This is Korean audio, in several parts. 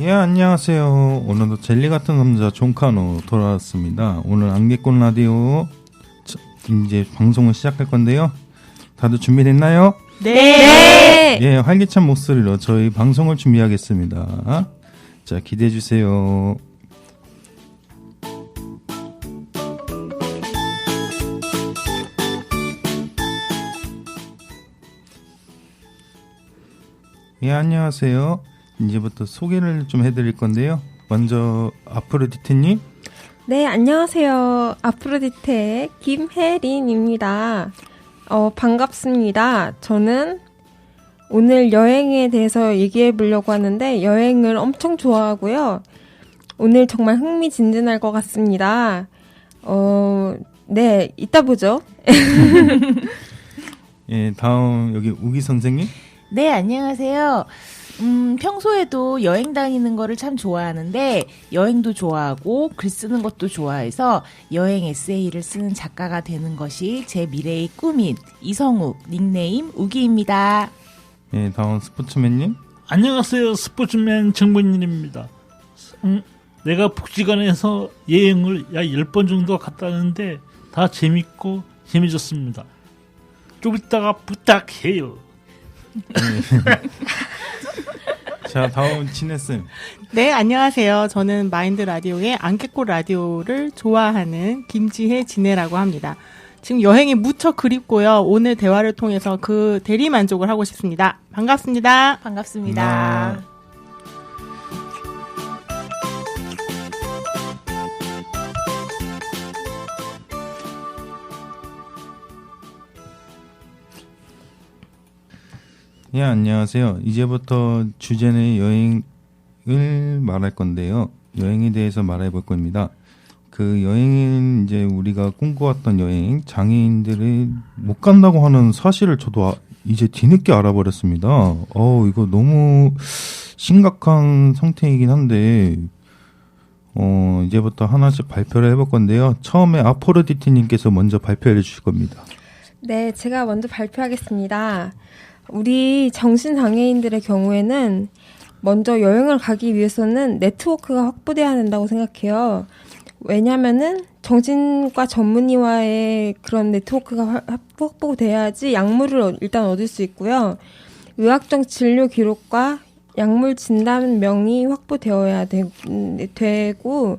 예, 안녕하세요. 오늘도 젤리 같은 남자 존카노 돌아왔습니다. 오늘 안개꽃 라디오 자, 이제 방송을 시작할 건데요. 다들 준비됐나요? 네. 예, 활기찬 목소리로 저희 방송을 준비하겠습니다. 자, 기대해 주세요. 예, 안녕하세요. 이제부터 소개를 좀 해드릴 건데요. 먼저 아프로디트님, 네, 안녕하세요. 아프로디테의 김혜린입니다. 어, 반갑습니다. 저는 오늘 여행에 대해서 얘기해 보려고 하는데 여행을 엄청 좋아하고요. 오늘 정말 흥미진진할 것 같습니다. 어, 네, 이따 보죠. 예, 다음 여기 우기 선생님. 네, 안녕하세요. 음, 평소에도 여행 다니는 거를 참 좋아하는데, 여행도 좋아하고, 글 쓰는 것도 좋아해서, 여행 에세이를 쓰는 작가가 되는 것이 제 미래의 꿈인 이성욱, 닉네임 우기입니다. 예, 다음 스포츠맨님. 안녕하세요. 스포츠맨 정문일입니다. 음, 내가 복지관에서 여행을 약 10번 정도 갔다는데 다 재밌고 재미졌습니다. 좀 이따가 부탁해요. 자, 다음 진혜쌤. 네, 안녕하세요. 저는 마인드 라디오의 안개꽃 라디오를 좋아하는 김지혜 진혜라고 합니다. 지금 여행이 무척 그립고요. 오늘 대화를 통해서 그 대리 만족을 하고 싶습니다. 반갑습니다. 반갑습니다. 예, 안녕하세요. 이제부터 주제는 여행을 말할 건데요. 여행에 대해서 말해 볼 겁니다. 그 여행은 이제 우리가 꿈꿔왔던 여행, 장애인들이 못 간다고 하는 사실을 저도 아- 이제 뒤늦게 알아버렸습니다. 어, 이거 너무 심각한 상태이긴 한데, 어, 이제부터 하나씩 발표를 해볼 건데요. 처음에 아포로디티님께서 먼저 발표해 주실 겁니다. 네, 제가 먼저 발표하겠습니다. 우리 정신장애인들의 경우에는 먼저 여행을 가기 위해서는 네트워크가 확보돼야 된다고 생각해요. 왜냐면은 정신과 전문의와의 그런 네트워크가 화- 확보돼야지 약물을 어- 일단 얻을 수 있고요. 의학적 진료 기록과 약물 진단명이 확보되어야 되, 음, 되고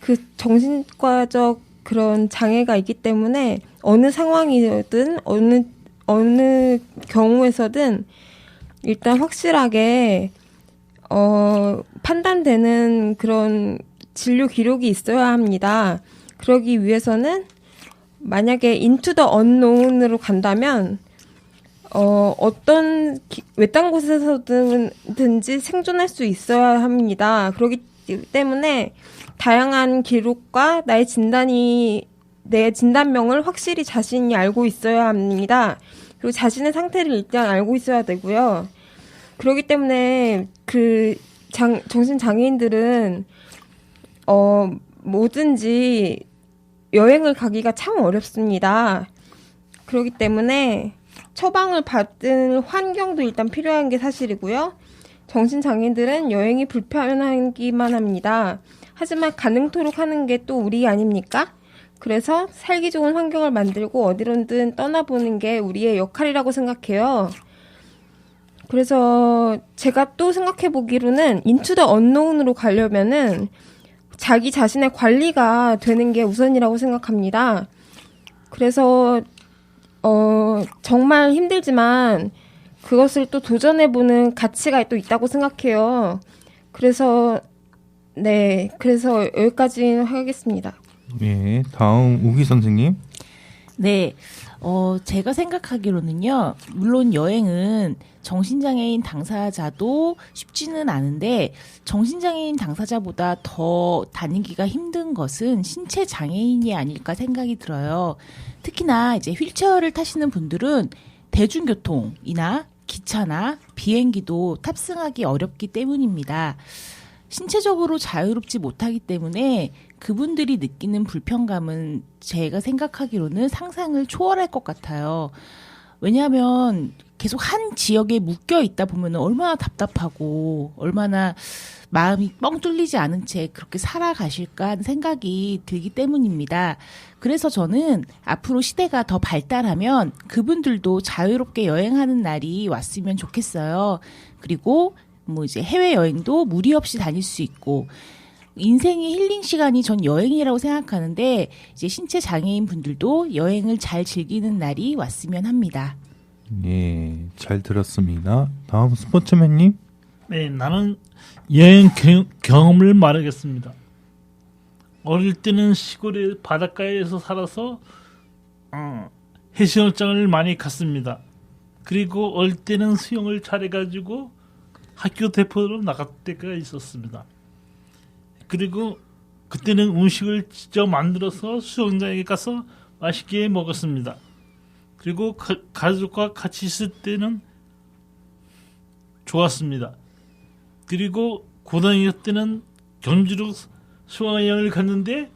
그 정신과적 그런 장애가 있기 때문에 어느 상황이든 어느 어느 경우에서든 일단 확실하게 어 판단되는 그런 진료 기록이 있어야 합니다. 그러기 위해서는 만약에 인투 더 언노운으로 간다면 어 어떤 기- 외딴 곳에서든지 생존할 수 있어야 합니다. 그렇기 때문에 다양한 기록과 나의 진단이 내 진단명을 확실히 자신이 알고 있어야 합니다. 그리고 자신의 상태를 일단 알고 있어야 되고요. 그렇기 때문에 그 장, 정신 장애인들은 어 뭐든지 여행을 가기가 참 어렵습니다. 그렇기 때문에 처방을 받을 환경도 일단 필요한 게 사실이고요. 정신 장애인들은 여행이 불편하기만 합니다. 하지만 가능토록 하는 게 또 우리 아닙니까? 그래서 살기 좋은 환경을 만들고 어디로든 떠나보는 게 우리의 역할이라고 생각해요. 그래서 제가 또 생각해 보기로는 인투 더 언노운으로 가려면은 자기 자신의 관리가 되는 게 우선이라고 생각합니다. 그래서 어 정말 힘들지만 그것을 또 도전해 보는 가치가 또 있다고 생각해요. 그래서 네, 그래서 여기까지 하겠습니다. 예, 다음 우기 선생님. 네. 어, 제가 생각하기로는요, 물론 여행은 정신장애인 당사자도 쉽지는 않은데, 정신장애인 당사자보다 더 다니기가 힘든 것은 신체 장애인이 아닐까 생각이 들어요. 특히나 이제 휠체어를 타시는 분들은 대중교통이나 기차나 비행기도 탑승하기 어렵기 때문입니다. 신체적으로 자유롭지 못하기 때문에 그분들이 느끼는 불편감은 제가 생각하기로는 상상을 초월할 것 같아요. 왜냐하면 계속 한 지역에 묶여 있다 보면 얼마나 답답하고 얼마나 마음이 뻥 뚫리지 않은 채 그렇게 살아가실까 하는 생각이 들기 때문입니다. 그래서 저는 앞으로 시대가 더 발달하면 그분들도 자유롭게 여행하는 날이 왔으면 좋겠어요. 그리고 뭐 이제 해외 여행도 무리 없이 다닐 수 있고 인생의 힐링 시간이 전 여행이라고 생각하는데 이제 신체 장애인 분들도 여행을 잘 즐기는 날이 왔으면 합니다. 예, 잘 들었습니다. 다음 스포츠맨님. 네, 나는 여행 경, 경험을 말하겠습니다. 어릴 때는 시골의 바닷가에서 살아서 어, 해수욕장을 많이 갔습니다. 그리고 어릴 때는 수영을 잘해가지고 학교 대표로 나갈 때가 있었습니다. 그리고 그때는 음식을 직접 만들어서 수영장에 가서 맛있게 먹었습니다. 그리고 가, 가족과 같이 있을 때는 좋았습니다. 그리고 고등학교 때는 경주로 수학여행을 갔는데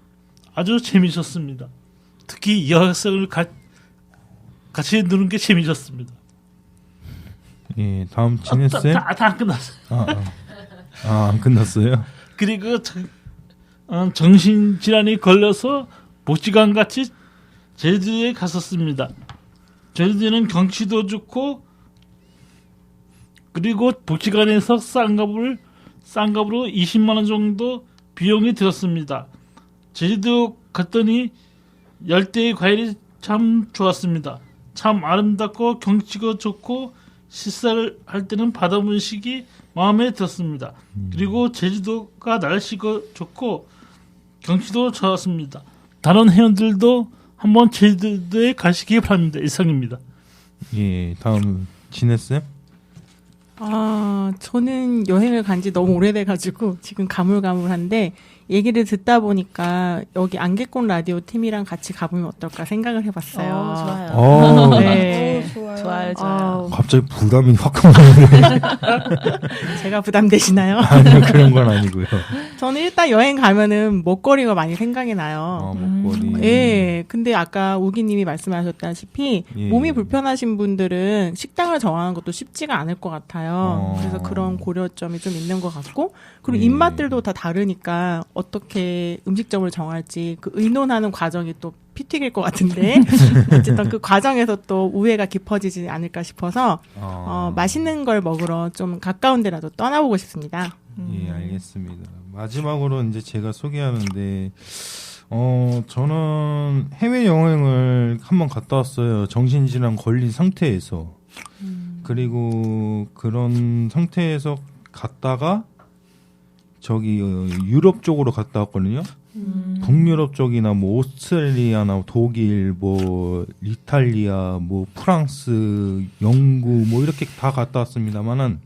아주 재미있었습니다. 특히 여학생을 가, 같이 노는 게 재미있었습니다. 예, 다음 진혜쌤. 다, 다 끝났어요. 아, 아. 아, 안 끝났어요? 그리고 정, 어, 정신질환이 걸려서 복지관 같이 제주도에 갔었습니다. 제주도는 경치도 좋고 그리고 복지관에서 싼 값으로 20만 원 정도 비용이 들었습니다. 제주도 갔더니 열대의 과일이 참 좋았습니다. 참 아름답고 경치가 좋고 식사를 할 때는 바다 음식이 마음에 들었습니다. 그리고 제주도가 날씨가 좋고 경치도 좋았습니다. 다른 회원들도 한번 제주도에 가시기 바랍니다. 이상입니다. 예, 다음 진혜쌤. 아, 저는 여행을 간 지 너무 오래돼가지고 지금 가물가물한데 얘기를 듣다 보니까 여기 안개꽃 라디오 팀이랑 같이 가보면 어떨까 생각을 해봤어요. 어, 좋아요. 어, 네. 오, 좋아요. 좋아요, 좋아요. 어, 갑자기 부담이 확 가네. 제가 부담되시나요? 아니요, 그런 건 아니고요. 저는 일단 여행 가면은 먹거리가 많이 생각이 나요. 아, 목걸이. 예, 근데 아까 우기님이 말씀하셨다시피 예. 몸이 불편하신 분들은 식당을 정하는 것도 쉽지가 않을 것 같아요. 어. 그래서 그런 고려점이 좀 있는 것 같고 그리고 예. 입맛들도 다 다르니까 어떻게 음식점을 정할지 그 의논하는 과정이 또 피 튀길 것 같은데 어쨌든 그 과정에서 또 우애가 깊어지지 않을까 싶어서 아. 어, 맛있는 걸 먹으러 좀 가까운 데라도 떠나보고 싶습니다. 예, 알겠습니다. 마지막으로 이제 제가 소개하는데, 어, 저는 해외 여행을 한번 갔다 왔어요. 정신질환 걸린 상태에서. 그리고 그런 상태에서 갔다가 저기 어, 유럽 쪽으로 갔다 왔거든요. 북유럽 쪽이나 뭐 오스트레일리아나 독일, 뭐 이탈리아, 뭐 프랑스, 영국 뭐 이렇게 다 갔다 왔습니다만은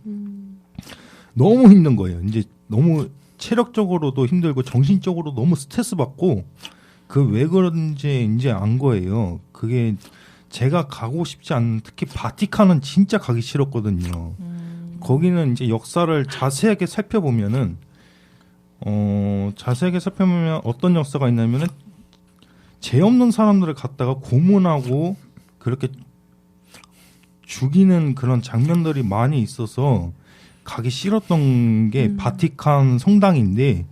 너무 힘든 거예요. 이제 너무 체력적으로도 힘들고 정신적으로 너무 스트레스 받고 그 왜 그런지 이제 안 거예요. 그게 제가 가고 싶지 않은 특히 바티칸은 진짜 가기 싫었거든요. 거기는 이제 역사를 자세하게 살펴보면은 어 자세하게 살펴보면 어떤 역사가 있냐면은 죄 없는 사람들을 갖다가 고문하고 그렇게 죽이는 그런 장면들이 많이 있어서 가기 싫었던 게 바티칸 성당인데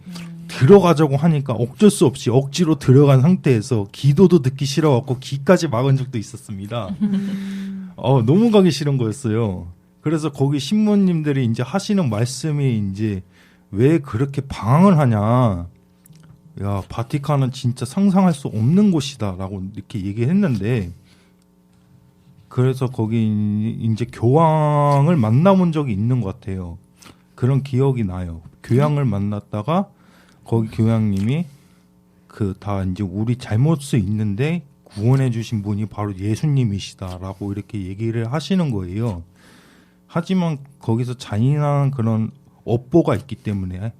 들어가자고 하니까 어쩔 수 없이 억지로 들어간 상태에서 기도도 듣기 싫어갖고 귀까지 막은 적도 있었습니다. 어, 너무 가기 싫은 거였어요. 그래서 거기 신부님들이 이제 하시는 말씀이 이제 왜 그렇게 방황을 하냐. 야, 바티칸은 진짜 상상할 수 없는 곳이다라고 이렇게 얘기했는데 그래서 거기 이제 교황을 만나본 적이 있는 것 같아요. 그런 기억이 나요. 교황을 만났다가 거기 교황님이 그 다 이제 우리 잘못이 있는데 구원해 주신 분이 바로 예수님이시다라고 이렇게 얘기를 하시는 거예요. 하지만 거기서 잔인한 그런 업보가 있기 때문에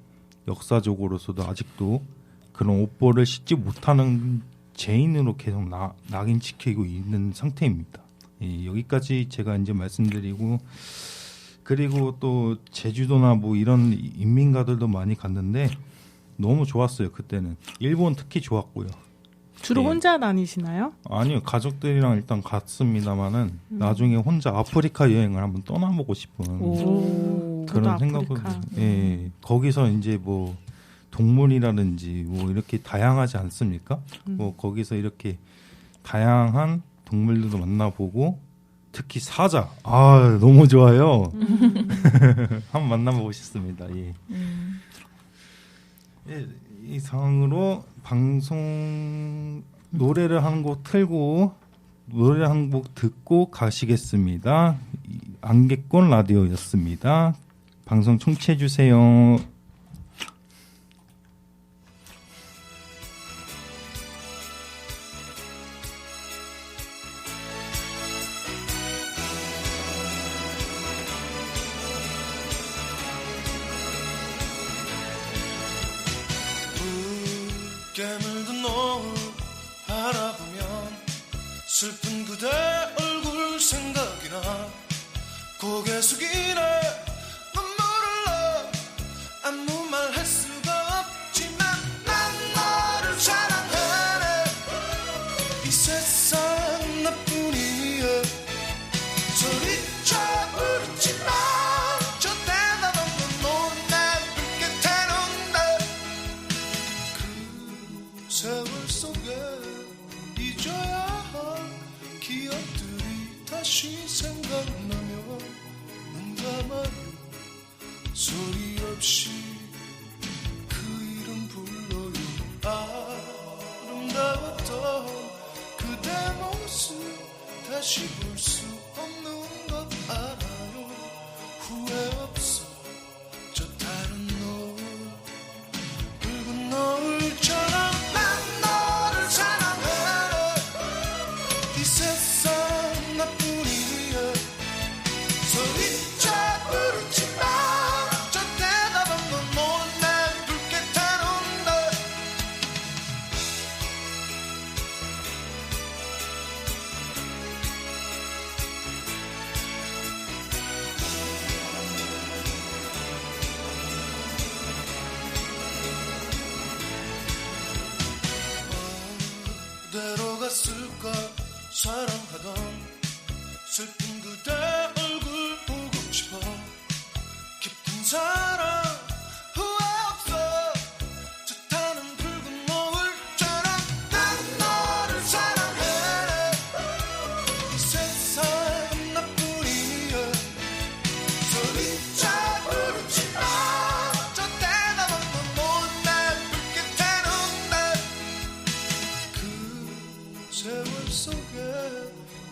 역사적으로서도 아직도 그런 업보를 씻지 못하는 죄인으로 계속 나, 낙인 찍히고 있는 상태입니다. 예, 여기까지 제가 이제 말씀드리고 그리고 또 제주도나 뭐 이런 인민가들도 많이 갔는데 너무 좋았어요 그때는 일본 특히 좋았고요. 주로 네. 혼자 다니시나요? 아니요 가족들이랑 일단 갔습니다마는 나중에 혼자 아프리카 여행을 한번 떠나보고 싶은 오. 그런 생각을 아프리카. 예 거기서 이제 뭐 동물이라든지 뭐 이렇게 다양하지 않습니까? 음. 뭐 거기서 이렇게 다양한 동물들도 만나보고 특히 사자 아 너무 좋아요. 한번 만나보고 싶습니다. 예. 음. 예, 이상으로 방송 노래를 한 곡 틀고 노래 한 곡 듣고 가시겠습니다. 이 안개꽃 라디오였습니다. 방송 청취해 주세요.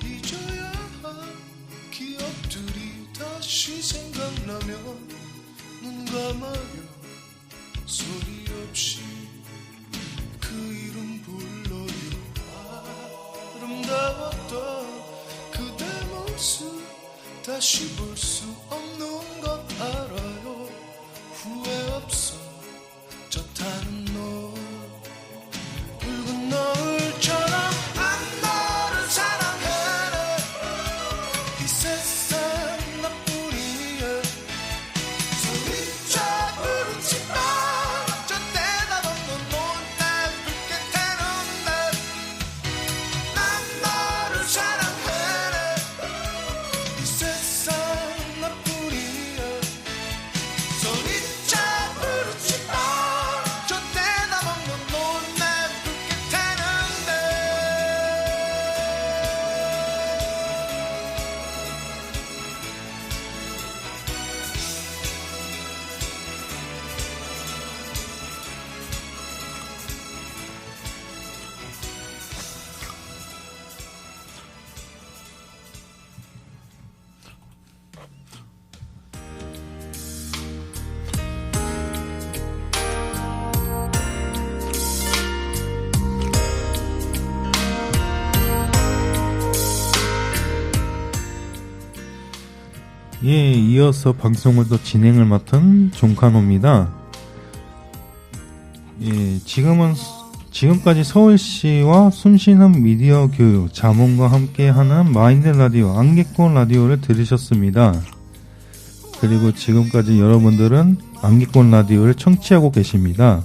잊어야 할 기억들이 다시 생각나면 눈 감아요. 소리 없이 그 이름 불러요. 아름다웠던 그대 모습 다시 볼 수 없 이어서 방송을 또 진행을 맡은 종카노입니다. 예, 지금은 지금까지 서울시와 숨쉬는 미디어 교육 자문과 함께하는 마인드 라디오 안개꽃 라디오를 들으셨습니다. 그리고 지금까지 여러분들은 안개꽃 라디오를 청취하고 계십니다.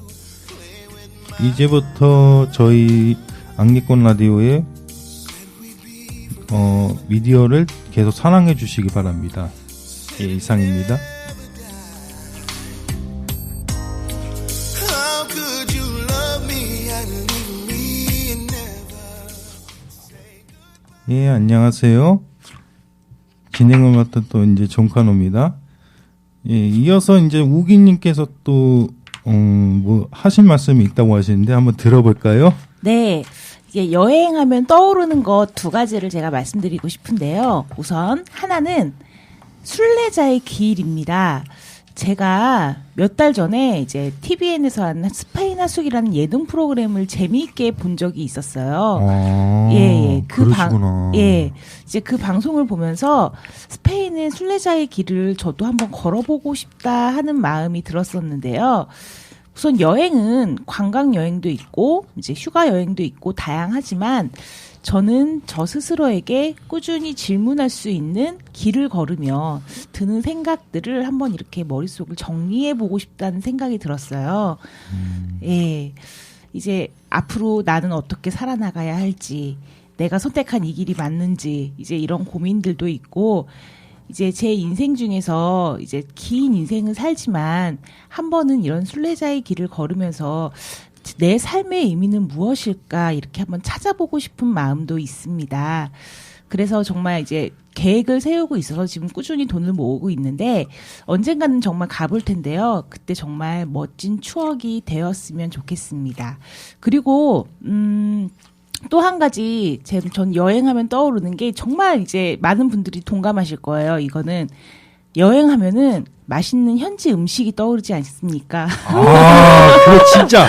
이제부터 저희 안개꽃 라디오의 어, 미디어를 계속 사랑해 주시기 바랍니다. 예, 이상입니다. 예, 안녕하세요. 진행을 맡은 또 이제 종카노입니다. 예, 이어서 이제 우기님께서 또, 음, 뭐, 하신 말씀이 있다고 하시는데 한번 들어볼까요? 네. 이게 여행하면 떠오르는 것 두 가지를 제가 말씀드리고 싶은데요. 우선 하나는 순례자의 길입니다. 제가 몇 달 전에 이제 TVN에서 한 스페인 하숙이라는 예능 프로그램을 재미있게 본 적이 있었어요. 아, 예, 예. 그 방. 예. 이제 그 방송을 보면서 스페인의 순례자의 길을 저도 한번 걸어보고 싶다 하는 마음이 들었었는데요. 우선 여행은 관광 여행도 있고, 이제 휴가 여행도 있고, 다양하지만, 저는 저 스스로에게 꾸준히 질문할 수 있는 길을 걸으며 드는 생각들을 한번 이렇게 머릿속을 정리해 보고 싶다는 생각이 들었어요. 예. 이제 앞으로 나는 어떻게 살아나가야 할지, 내가 선택한 이 길이 맞는지, 이제 이런 고민들도 있고, 이제 제 인생 중에서 이제 긴 인생을 살지만 한 번은 이런 순례자의 길을 걸으면서 내 삶의 의미는 무엇일까 이렇게 한번 찾아보고 싶은 마음도 있습니다. 그래서 정말 이제 계획을 세우고 있어서 지금 꾸준히 돈을 모으고 있는데 언젠가는 정말 가볼 텐데요. 그때 정말 멋진 추억이 되었으면 좋겠습니다. 그리고 음. 또 한 가지 제, 전 여행하면 떠오르는 게 정말 이제 많은 분들이 동감하실 거예요. 이거는 여행하면은 맛있는 현지 음식이 떠오르지 않습니까? 아, 그거 진짜,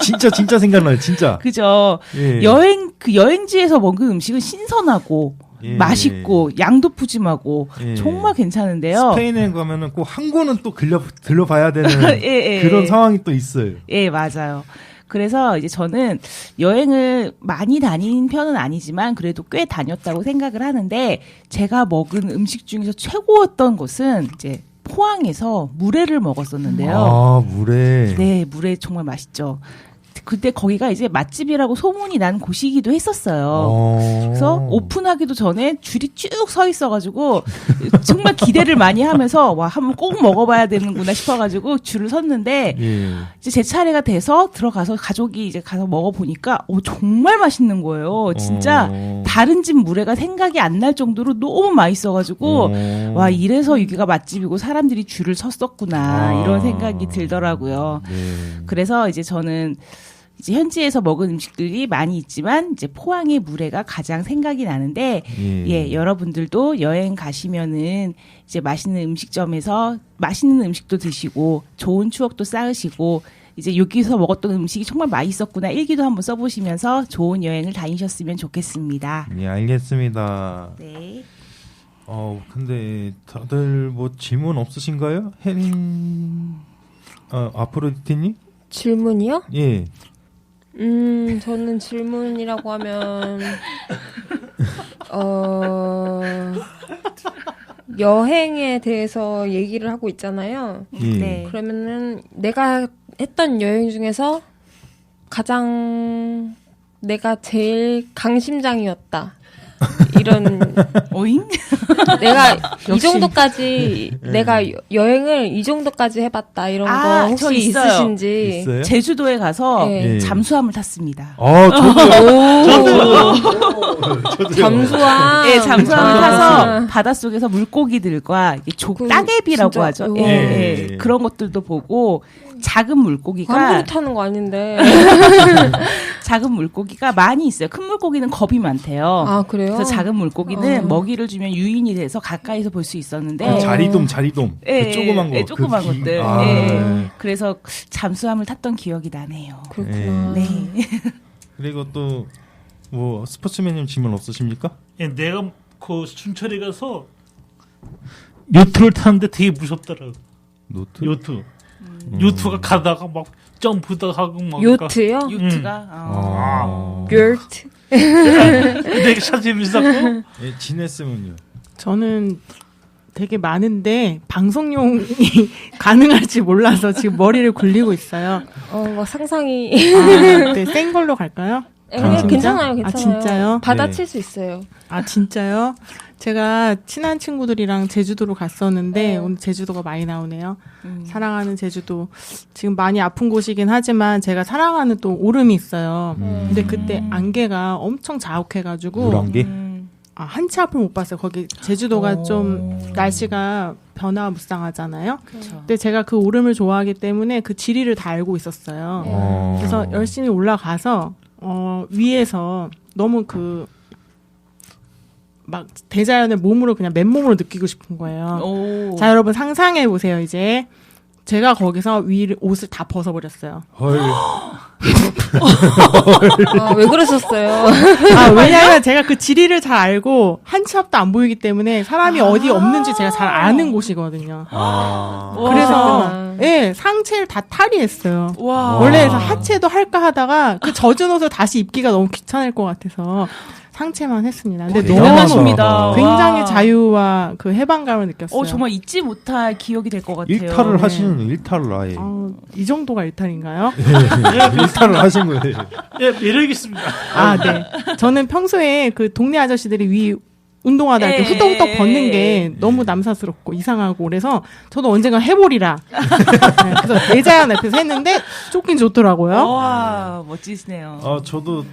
진짜, 진짜 생각나요, 진짜. 그죠? 예. 여행 그 여행지에서 먹은 음식은 신선하고 예. 맛있고 양도 푸짐하고 예. 정말 괜찮은데요. 스페인에 가면은 꼭한 곳은 또 들려, 들러봐야 되는 예, 예, 그런 예. 상황이 또 있어요. 예, 맞아요. 그래서 이제 저는 여행을 많이 다닌 편은 아니지만 그래도 꽤 다녔다고 생각을 하는데 제가 먹은 음식 중에서 최고였던 것은 이제 포항에서 물회를 먹었었는데요. 아, 물에. 네, 물회 정말 맛있죠. 그때 거기가 이제 맛집이라고 소문이 난 곳이기도 했었어요. 어. 그래서 오픈하기도 전에 줄이 쭉 서 있어가지고 정말 기대를 많이 하면서 와 한번 꼭 먹어봐야 되는구나 싶어가지고 줄을 섰는데 예. 이제 제 차례가 돼서 들어가서 가족이 이제 가서 먹어보니까 오 정말 맛있는 거예요. 진짜 어. 다른 집 물회가 생각이 안 날 정도로 너무 맛있어가지고 어. 와 이래서 여기가 맛집이고 사람들이 줄을 섰었구나 아. 이런 생각이 들더라고요. 네. 그래서 이제 저는 이제 현지에서 먹은 음식들이 많이 있지만 이제 포항의 물회가 가장 생각이 나는데 예. 예, 여러분들도 여행 가시면은 이제 맛있는 음식점에서 맛있는 음식도 드시고 좋은 추억도 쌓으시고 이제 여기서 먹었던 음식이 정말 맛있었구나 일기도 한번 써보시면서 좋은 여행을 다니셨으면 좋겠습니다. 예, 알겠습니다. 네. 어, 근데 다들 뭐 질문 없으신가요? 혜린, 어, 아프로디티님? 질문이요? 예. 음, 저는 질문이라고 하면, 어, 여행에 대해서 얘기를 하고 있잖아요. 예. 네. 그러면은 내가 했던 여행 중에서 가장 내가 제일 강심장이었다. 이런 오잉? 내가 이. 정도까지 내가 여- 여행을 이 정도까지 해봤다 이런 아, 거저 혹시 있어요. 있으신지 있어요? 제주도에 가서 네. 예. 잠수함을 탔습니다. 아, 저도 잠수함 예, 잠수함을 아. 타서 바닷속에서 물고기들과 조, 그, 따개비라고 진짜, 하죠. 예, 예. 예. 그런 것들도 보고 작은 물고기가 함부로 타는 거 아닌데 작은 물고기가 많이 있어요. 큰 물고기는 겁이 많대요. 아 그래요? 그래서 작은 물고기는 어. 먹이를 주면 유인이 돼서 가까이서 볼 수 있었는데 어. 자리돔, 자리돔. 예, 그 조그만 거. 예, 조그만 그 기- 것들. 아, 예. 네. 그래서 잠수함을 탔던 기억이 나네요. 그렇구나. 네. 그리고 또, 뭐, 스포츠맨님 질문 없으십니까? 예, 내가 그 춘천에 가서 요트를 타는데 되게 무섭더라고. 노트? 요트. 요트가 가다가 막 점프도 하고 막. 요트요? 유트가 어. 아. 요트 되게 참 재밌었고. 예, 지냈으면요. 저는 되게 많은데 방송용이 가능할지 몰라서 지금 머리를 굴리고 있어요. 어막 상상이 아, 네, 센 걸로 갈까요? 예, 진짜? 괜찮아요 아, 괜찮아요 진짜요? 받아칠 수 있어요 아 진짜요? 제가 친한 친구들이랑 제주도로 갔었는데 네. 오늘 제주도가 많이 나오네요. 음. 사랑하는 제주도 지금 많이 아픈 곳이긴 하지만 제가 사랑하는 또 오름이 있어요. 음. 근데 그때 안개가 엄청 자욱해가지고 물안개? 음. 아, 한치 앞을 못 봤어요. 거기 제주도가 오. 좀 날씨가 변화무쌍하잖아요. 그렇죠. 근데 제가 그 오름을 좋아하기 때문에 그 지리를 다 알고 있었어요. 어. 그래서 열심히 올라가서 어 위에서 너무 그 막 대자연을 몸으로 그냥 맨몸으로 느끼고 싶은 거예요. 오. 자 여러분 상상해 보세요 이제 제가 거기서 위 옷을 다 벗어버렸어요. 헐. 아, 왜 그러셨어요? 아 왜냐하면 제가 그 지리를 잘 알고 한 치 앞도 안 보이기 때문에 사람이 어디 없는지 제가 잘 아는 곳이거든요. 아. 와. 그래서 예 상체를 다 탈의했어요. 와. 원래 그래서 하체도 할까 하다가 그 젖은 옷을 다시 입기가 너무 귀찮을 것 같아서 상체만 했습니다. 근데 너무 대단하십니다. 굉장히 와. 자유와 그 해방감을 느꼈어요. 어 정말 잊지 못할 기억이 될 것 같아요. 일탈을 네. 하시는 일탈을 아예. 어, 이 정도가 일탈인가요? 일탈을 하신 거예요. 예, 매력 있습니다. 아, 네. 저는 평소에 그 동네 아저씨들이 위 운동하다 이렇게 예, 후덕후덕 예, 벗는 예. 게 너무 남사스럽고 이상하고 그래서 저도 언젠가 해보리라. 네, 그래서 내자연 앞에서 했는데 쫓긴 좋더라고요. 와 멋지시네요. 아 저도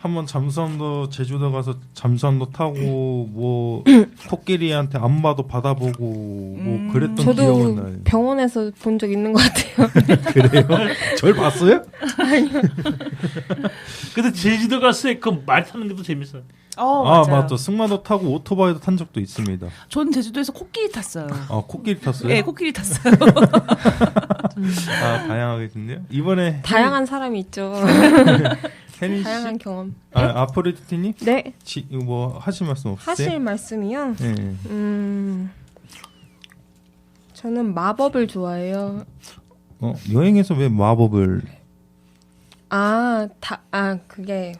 한번 잠수함도 제주도 가서 잠수함도 타고 뭐 코끼리한테 안마도 받아보고 뭐 그랬던 기억은 저도 나요. 병원에서 본 적 있는 것 같아요. 그래요? 절 봤어요? 근데 제주도 갔을 때 그 말 타는 게도 재밌어요. 어, 아 맞아요. 맞다. 승마도 타고 오토바이도 탄 적도 있습니다. 전 제주도에서 코끼리 탔어요. 아 코끼리 탔어요? 예, 코끼리 탔어요. 아 다양하게 됐네요. 이번에 다양한 사람이 있죠. 씨, 다양한 경험. 아 아프리티님 네, 지, 뭐 하실 말씀 없으세요? 하실 말씀이요. 네. 음, 저는 마법을 좋아해요. 어 여행에서 왜 마법을 아, 다, 아, 그게.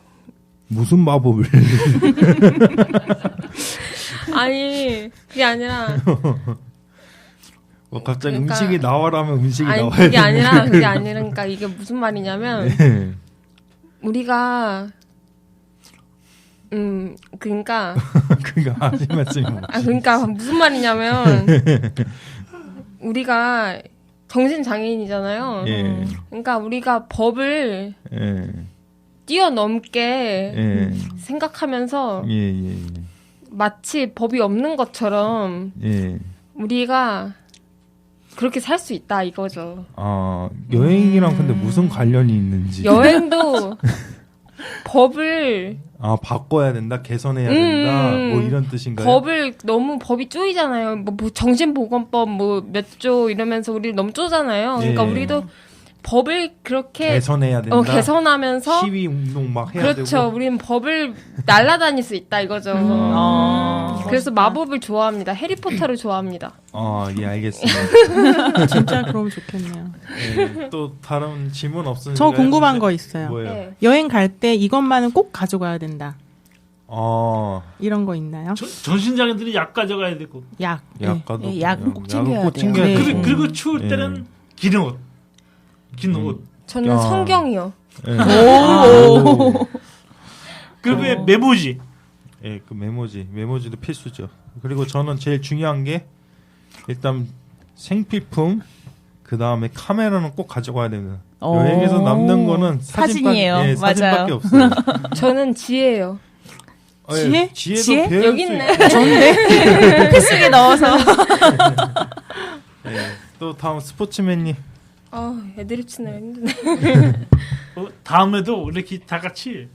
무슨 마법을? 아니, 그게 아니라. 뭐 갑자기 그러니까- 음식이 나와라면 음식이 아니, 나와야 그게 돼. 아니라, 그게 아니라, 그러니까 이게 무슨 말이냐면, 네. 우리가, 음, 그러니까, 그거 하실 말씀이 뭐? 아, 그러니까 무슨 말이냐면, 우리가 정신 장애인이잖아요. 예. 그러니까 우리가 법을 예. 뛰어넘게 예. 생각하면서 예, 예, 마치 법이 없는 것처럼 예. 우리가 그렇게 살 수 있다 이거죠. 아, 여행이랑 근데 무슨 관련이 있는지. 여행도 법을 아, 바꿔야 된다, 개선해야 된다, 음, 뭐 이런 뜻인가요? 법을 너무 법이 쪼이잖아요. 뭐, 뭐 정신보건법 뭐 몇 조 이러면서 우리 너무 쪼잖아요. 그러니까 예. 우리도 법을 그렇게 개선해야 된다. 어, 개선하면서 시위 운동 막 해야 그렇죠. 되고. 우리는 법을 날라다닐 수 있다 이거죠. 아, 그래서 마법을 좋아합니다. 해리포터를 좋아합니다. 아, 예, 알겠습니다. 진짜 그러면 좋겠네요. 예, 또 다른 질문 없으니까. 저 궁금한 거 있어요. 뭐예요? 네. 여행 갈 때 이것만은 꼭 가져가야 된다. 아, 이런 거 있나요? 저- 정신장애들이 약 가져가야 되고 약. 네. 약과도. 예, 약은 꼭 약은 챙겨야 꼭 돼요. 챙겨야 네. 그리고, 그리고 추울 예. 때는 긴 옷, 긴 음. 옷. 저는 야. 성경이요. 예. 오. 그리고 왜 메모지. 예, 그 메모지, 메모지도 필수죠. 그리고 저는 제일 중요한 게 일단 생필품, 그 다음에 카메라는 꼭 가져가야 됩니다. 오. 여행에서 남는 거는 사진이에요. 예, 사진밖에 맞아요. 없어요. 저는 지혜요. 어, 예, 지혜? 지혜도 지혜? 배울 여기 수 있네. 있- 포켓 속에 넣어서. 예, 또 다음 스포츠맨님. 아, 애드립 치느라 힘드네. 어, 다음에도 이렇게 다 같이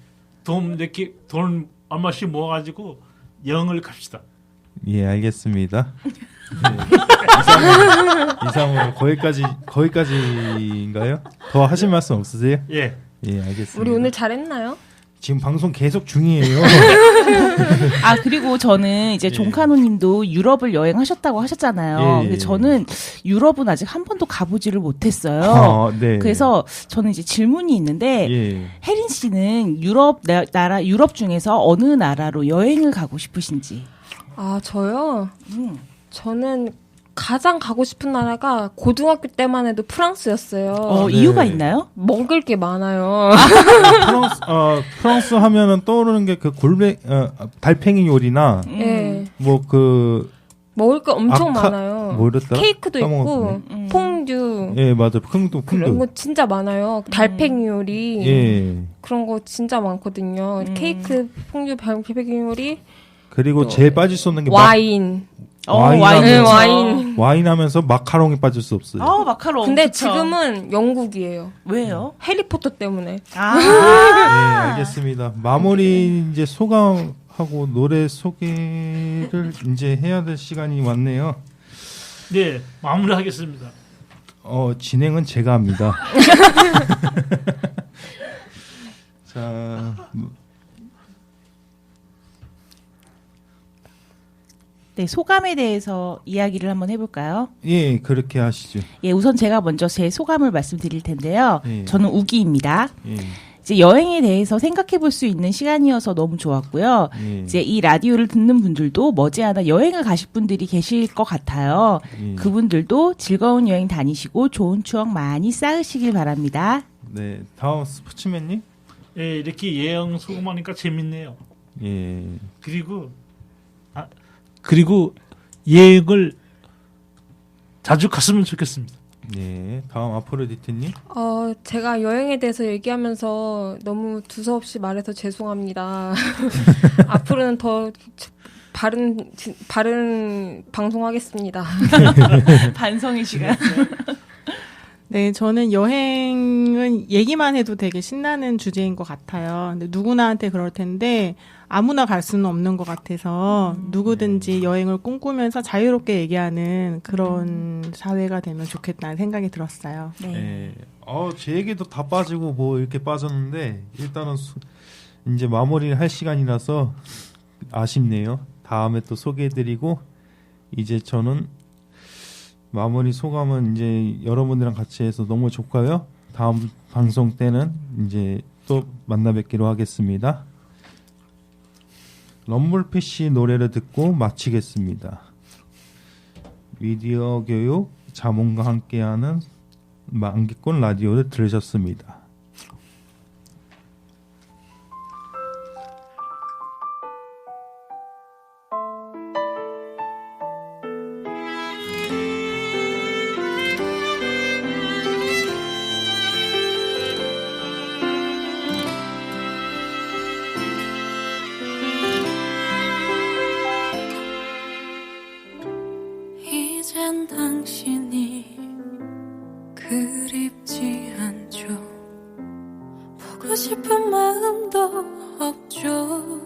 돈 이렇게 돈 얼마씩 모아가지고 여행을 갑시다. 예, 알겠습니다. 예, 이상으로, 이상으로 거기까지 거기까지인가요? 더 하실 말씀 없으세요? 예. 예, 알겠습니다. 우리 오늘 잘했나요? 지금 방송 계속 중이에요. 아 그리고 저는 이제 예. 종카노님도 유럽을 여행하셨다고 하셨잖아요. 예, 예, 근데 예. 저는 유럽은 아직 한 번도 가보지를 못했어요. 아, 네. 그래서 저는 이제 질문이 있는데 예. 혜린 씨는 유럽 나, 나라 유럽 중에서 어느 나라로 여행을 가고 싶으신지. 아, 저요? 음. 저는 가장 가고 싶은 나라가 고등학교 때만 해도 프랑스였어요. 어, 네. 이유가 있나요? 먹을 게 많아요. 프랑스 어 프랑스 하면은 떠오르는 게 그 골뱅 어, 달팽이 요리나 음. 예. 뭐그 먹을 게 엄청 아카- 많아요. 뭐랬더라? 케이크도 있고. 음. 퐁듀. 예 맞아 풍도 그런 풍도 거 진짜 많아요. 달팽이 요리. 예 그런 거 진짜 많거든요. 음. 케이크, 퐁듀, 달팽이 요리. 그리고 또 제일 빠질 수 없는 게 와인. 어, 와인 와인. 네, 하면서- 와인. 와인 하면서 마카롱이 빠질 수 없어요. 어, 마카롱. 근데 좋죠. 지금은 영국이에요. 왜요? 해리포터 때문에. 아. 네, 알겠습니다. 마무리 이제 소감하고 노래 소개를 이제 해야 될 시간이 왔네요. 네, 마무리하겠습니다. 어, 진행은 제가 합니다. 자, 네, 소감에 대해서 이야기를 한번 해볼까요? 예, 그렇게 하시죠. 예, 우선 제가 먼저 제 소감을 말씀드릴 텐데요. 예. 저는 우기입니다. 예, 이제 여행에 대해서 생각해 볼 수 있는 시간이어서 너무 좋았고요. 예, 이제 이 라디오를 듣는 분들도 머지않아 여행을 가실 분들이 계실 것 같아요. 예. 그분들도 즐거운 여행 다니시고 좋은 추억 많이 쌓으시길 바랍니다. 네, 다음 스포츠맨님. 예, 이렇게 여행 소감하니까 재밌네요. 예, 그리고 아 그리고 여행을 자주 갔으면 좋겠습니다. 네, 다음 아프로디트님. 어, 제가 여행에 대해서 얘기하면서 너무 두서없이 말해서 죄송합니다. 앞으로는 더 바른, 바른 방송하겠습니다. 반성의 시간. 네, 저는 여행은 얘기만 해도 되게 신나는 주제인 것 같아요. 근데 누구나한테 그럴 텐데 아무나 갈 수는 없는 것 같아서 누구든지 여행을 꿈꾸면서 자유롭게 얘기하는 그런 사회가 되면 좋겠다는 생각이 들었어요. 네. 예, 어, 제 얘기도 다 빠지고 뭐 이렇게 빠졌는데 일단은 수- 이제 마무리를 할 시간이라서 아쉽네요. 다음에 또 소개해드리고 이제 저는 마무리 소감은 이제 여러분들이랑 같이 해서 너무 좋고요. 다음 방송 때는 이제 또 만나 뵙기로 하겠습니다. 럼블피쉬 노래를 듣고 마치겠습니다. 미디어 교육 자문과 함께하는 만기권 라디오를 들으셨습니다. 싶은 마음도 없죠.